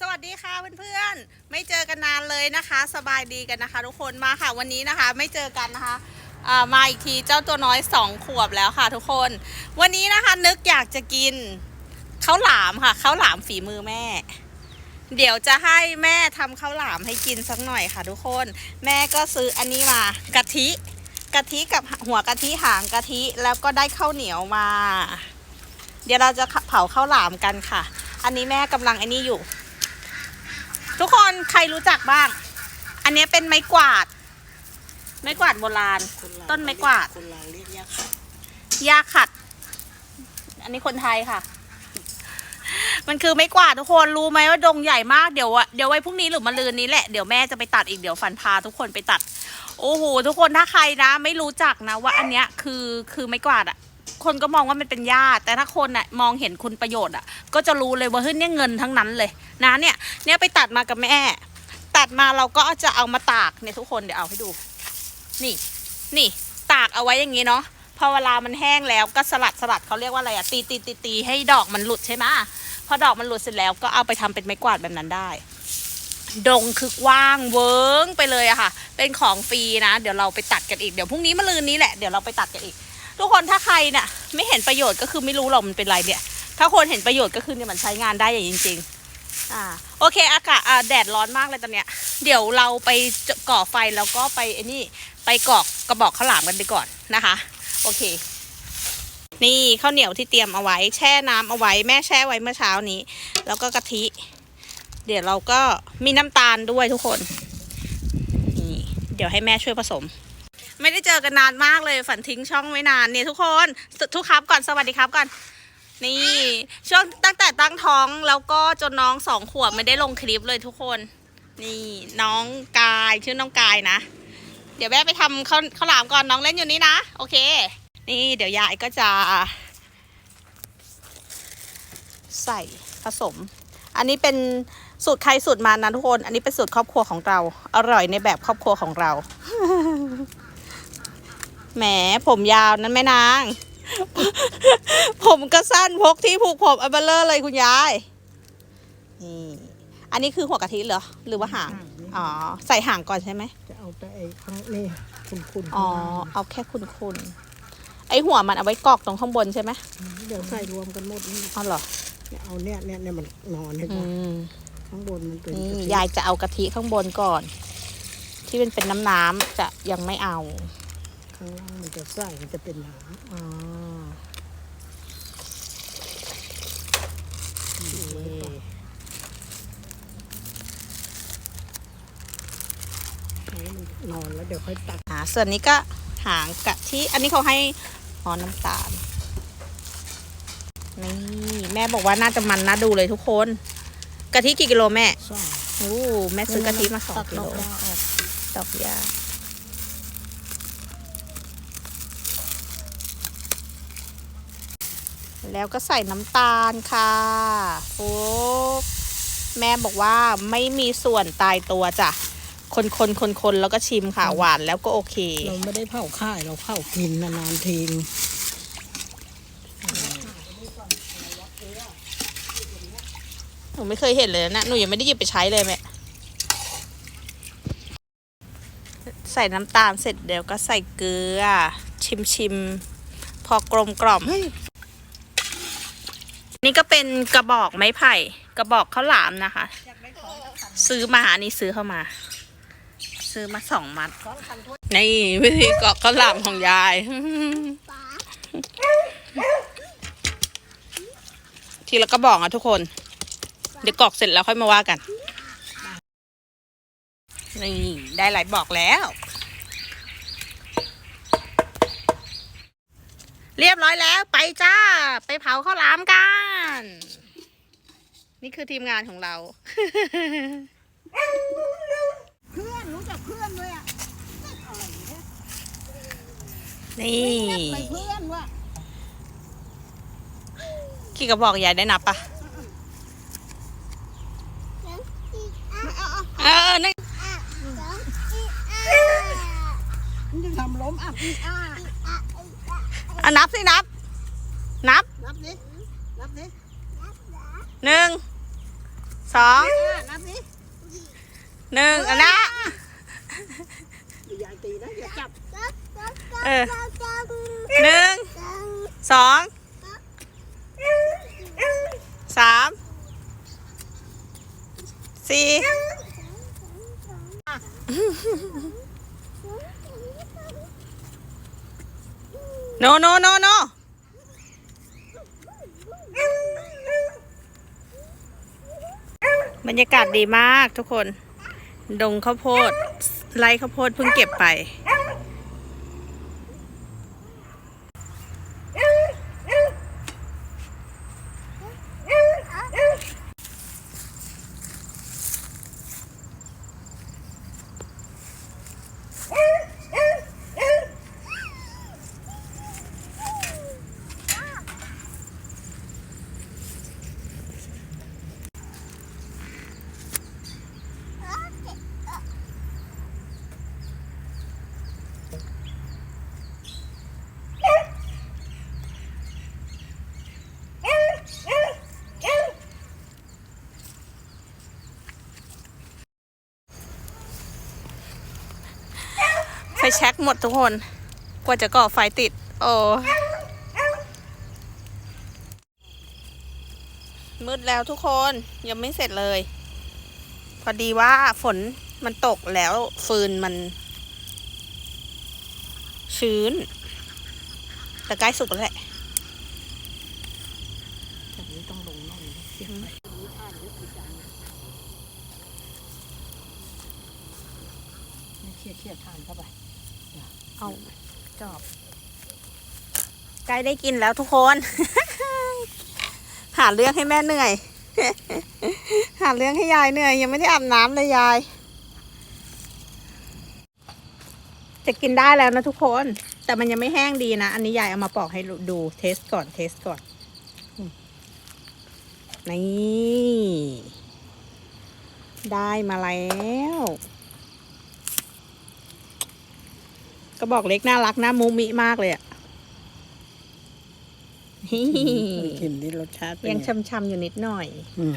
สวัสดีค่ะเพื่อนๆ ไม่เจอกันนานเลยนะคะ สบายดีกันนะคะ ทุกคนมาค่ะวันนี้นะคะ ไม่เจอกันนะคะามาอีกทีเจ้าตัวน้อยสองขวบแล้วค่ะทุกคน วันนี้นะคะนึกอยากจะกินข้าวหลามค่ะข้าวหลามฝีมือแม่ เดี๋ยวจะให้แม่ทำข้าวหลามให้กินสักหน่อยค่ะ ทุกคน แม่ก็ซื้ออันนี้มากะทิกะทิกับหัวกะทิหางกะทิแล้วก็ได้ข้าวเหนียวมา เดี๋ยวเราจะเผาข้าวหลามกันค่ะ อันนี้แม่กำลังอ้นี่อยู่ ทุกคนใครรู้จักบ้าง อันนี้เป็นไม้กวาด ไม้กวาดโบราณ ต้นไม้กวาดคนลาวเรียกยากค่ะหญ้าขัด อันนี้คนไทยค่ะ มันคือไม้กวาดทุกคนรู้ไหมว่าดงใหญ่มากเดี๋ยวอะเดี๋ยวไว้พรุ่งนี้หรือมะรืนนี้แหละเดี๋ยวแม่จะไปตัดอีกเดี๋ยวฟันพาทุกคนไปตัด โอ้โหทุกคนถ้าใครนะ ไม่รู้จักนะว่า อันเนี้ยคือคือไม้กวาดอะ คนก็มองว่ามันเป็นหญ้าแต่ถ้าคนอะมองเห็นคุณประโยชน์อะ ก็จะรู้เลยว่าเฮ้ยเนี่ยเงินทั้งนั้นเลยนะเนี่ยเนี่ยไปตัดมากับแม่ ตัดมาเราก็จะเอามาตากเนี่ยทุกคนเดี๋ยวเอาให้ดู นี่ นี่ตากเอาไว้อย่างนี้เนาะพอเวลามันแห้งแล้วก็สลัดสลัดเขาเรียกว่าอะไรอะตีตีตีตีให้ดอกมันหลุดใช่ไหมพอดอกมันหลุดเสร็จแล้วก็เอาไปทำเป็นไม้กวาดแบบนั้นได้ ดงคือกว้างเวิ้งไปเลยอะค่ะ เป็นของฟรีนะ เดี๋ยวเราไปตัดกันอีก เดี๋ยวพรุ่งนี้มะรืนนี้แหละ เดี๋ยวเราไปตัดกันอีก ทุกคนถ้าใครเนี่ย ไม่เห็นประโยชน์ก็คือไม่รู้หรอกมันเป็นไรเนี่ย ถ้าคนเห็นประโยชน์ก็คือเนี่ยมันใช้งานได้อย่างจริง ๆ อ่า โอเค อากาศอ่าแดดร้อนมากเลยตอนเนี้ย เดี๋ยวเราไปก่อไฟแล้วก็ไปไอ้นี่ไปกอกกระบอกข้าวหลามกันไปก่อนนะคะ โอเค นี่ข้าวเหนียวที่เตรียมเอาไว้ แช่น้ำเอาไว้แม่แช่ไว้เมื่อเช้านี้ แล้วก็กะทิ เดี๋ยวเราก็มีน้ำตาลด้วยทุกคนนี่เดี๋ยวให้แม่ช่วยผสม ไม่ได้เจอกันนานมากเลยฝันทิ้งช่องไว้นานเนี่ยทุกคนทุกครับก่อนสวัสดีครับก่อน นี่ ช่วงตั้งแต่ตั้งท้องแล้วก็จนน้องสองขวบไม่ได้ลงคลิปเลยทุกคน นี่น้องกายชื่อน้องกายนะ เดี๋ยวแม่ไปทำข้าวข้าวหลามก่อนน้องเล่นอยู่นี่นะ โอเค นี่เดี๋ยวยายก็จะ ใส่ผสม อันนี้เป็นสูตรใครสูตรมันนะทุกคน อันนี้เป็นสูตรครอบครัวของเรา อร่อยในแบบครอบครัวของเรา แหมผมยาวนั้นแม่นาง ผมก็สั้นพกที่ผูกผมอันเบลเลอร์เลยคุณยาย นี่ อันนี้คือหัวกะทิเหรอ หรือว่าหาง อ๋อ ใส่หางก่อนใช่ไหม จะเอาแต่ไอ้ข้างนี่คุณคุณอ๋อ เอาแค่คุณคุณไอหัวมันเอาไว้กรอกตรงข้างบนใช่ไหมเดี๋ยวใส่รวมกันหมดนี่อ๋อเหรอเนี่ยเอาเนี่ยเนี่ยเนี่ยมันนอนเห็นไหอืมมข้างบนมันเป็นนี่กะทิยายจะเอากะทิข้างบนก่อน ที่เป็นเป็นน้ำน้ำๆจะยังไม่เอา ข้างล่างมันจะใส่มันจะเป็นหน้อ๋อำโอเคให้มันอนแล้วเดี๋ยวค่อยตักอ่าส่วนนี้ก็หางกะทิอันนี้เขาให้อ๋อน้ำตาลนี่แม่บอกว่าน่าจะมันน่าดูเลยทุกคนกะทิกี่กิโลแม่ซ่อมโอ้แม่ซื้อกะทิมาสองกิโลดอกยา แล้วก็ใส่น้ำตาลค่ะปุ๊บแม่บอกว่าไม่มีส่วนตายตัวจ้ะ คนคนคนคนๆแล้วก็ชิมค่ะ หวานแล้วก็โอเค เราไม่ได้เผาค่ายเราเผากินนานๆทีงหนูไม่เคยเห็นเลยนะ หนูยังไม่ได้หยิบไปใช้เลยแม่ ใส่น้ำตาลเสร็จเดี๋ยวก็ใส่เกลือ ชิมชิมๆพอกลมกล่อมเฮ้ย นี่ก็เป็นกระบอกไม้ไผ่ กระบอกข้าวหลามนะคะ ซื้อมาอันนี้ซื้อเข้ามา ซื้อมาสองมัด นี่วิธีกรอกข้าวหลามของยาย ทีละกระบอกอะทุกคน เดี๋ยวกอกเสร็จแล้วค่อยมาว่ากัน นี่ ได้หลายบอกแล้ว เรียบร้อยแล้วไปจ้า ไปเผาข้าวหลามกัน นี่คือทีมงานของเรา เพื่อนรู้จักเพื่อนด้วยอะอะไรเนี่ยนี่ไปเพื่อนว่ะกี่กระบอกยายได้นับปะไม่เอาเอาเออนั่นมันจะทำล้มอะอีอะอะนับสินับ นับ นับดินับดิ หนึ่งสองอะนับสิหนึ่งอันนะอย่าตีนะอย่าจับเออหนึ่งสองสามสี่โนโนโนโน บรรยากาศดีมากทุกคน ดงข้าวโพดไร่ข้าวโพดเพิ่งเก็บไป ไฟ แช็กหมดทุกคน กว่าจะก่อไฟติด โอ้มืดแล้วทุกคนยังไม่เสร็จเลย พอดีว่าฝนมันตกแล้วฟืนมัน ชื้น แต่ใกล้สุกแล้วแหละจากนี้ต้องลงน่องเสียบไปนี่ท่าลึกอีกจังนี่เขี่ยเขี่ยทานเข้าไป เอาจอบใกล้ได้กินแล้วทุกคน หาเรื่องให้แม่เหนื่อย หาเรื่องให้ยายเหนื่อย ยังไม่ได้อาบน้ำเลยยาย จะกินได้แล้วนะทุกคน แต่มันยังไม่แห้งดีนะ อันนี้ยายเอามาปอกให้ดูเทสก่อนเทสก่อนนี่ ได้มาแล้ว กระบอกเล็กน่ารักน่ามุมิมากเลยอะชิมดิรสชาติเป็นยังไง ช้ำๆอยู่นิดหน่อย อืม